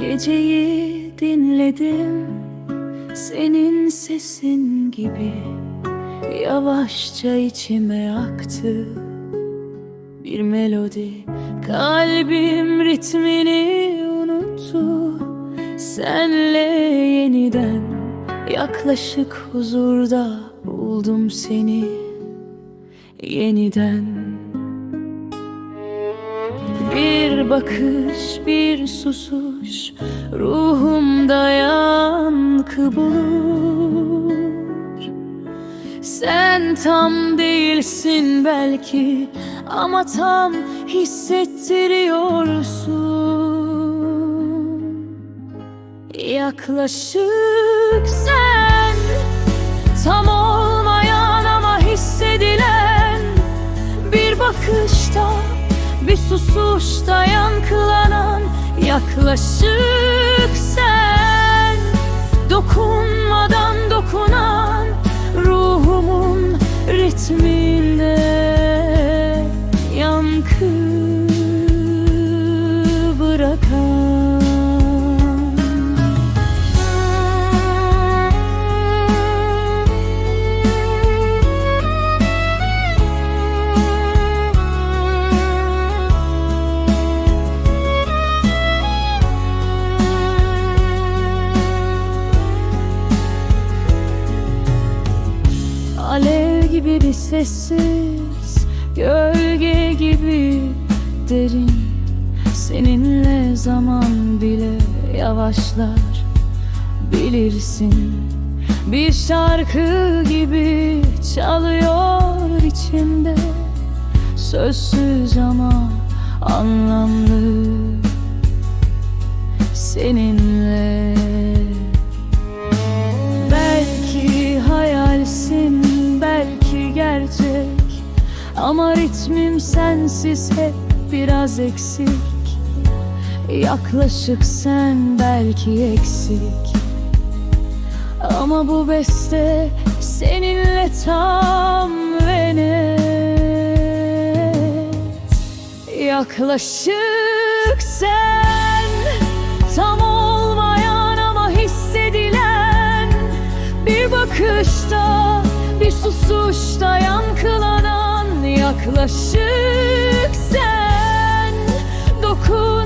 Geceyi dinledim. Senin sesin gibi Yavaşça içime aktı. Bir melodi Kalbim ritmini unuttu. Senle yeniden yaklaşık huzurda buldum seni. Yeniden bir bakış, bir susuş Ruhumda yankı bulur Sen tam değilsin belki Ama tam hissettiriyorsun. Yaklaşık sen Tam olmayan susuşta yankılanan Yaklaşık sen Sessiz Gölge gibi derin. Seninle zaman bile yavaşlar Bilirsin. Bir şarkı gibi çalıyor içimde. Sözsüz ama anlamlı. Seninle Ama ritmim sensiz hep biraz eksik. Yaklaşık sen belki eksik. Ama bu beste seninle tam ve net. Yaklaşık sen uzaklaşık sen dokun